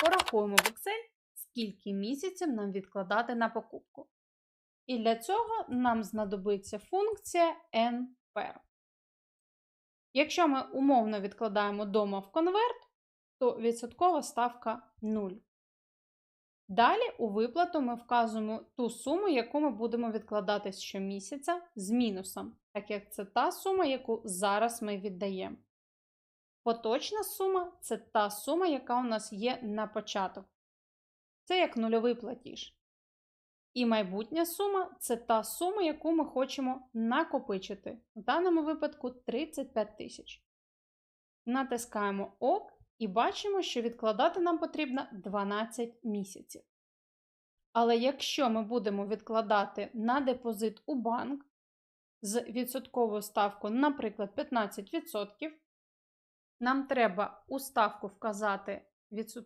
порахуємо в Excel, скільки місяців нам відкладати на покупку. І для цього нам знадобиться функція NPER. Якщо ми умовно відкладаємо дома в конверт, то відсоткова ставка 0. Далі у виплату ми вказуємо ту суму, яку ми будемо відкладати щомісяця з мінусом, так як це та сума, яку зараз ми віддаємо. Поточна сума це та сума, яка у нас є на початок. Це як нульовий платіж. І майбутня сума це та сума, яку ми хочемо накопичити. В даному випадку 35 тисяч. Натискаємо ОК і бачимо, що відкладати нам потрібно 12 місяців. Але якщо ми будемо відкладати на депозит у банк з відсотковою ставкою, наприклад, 15%, нам треба у ставку вказати відсоткову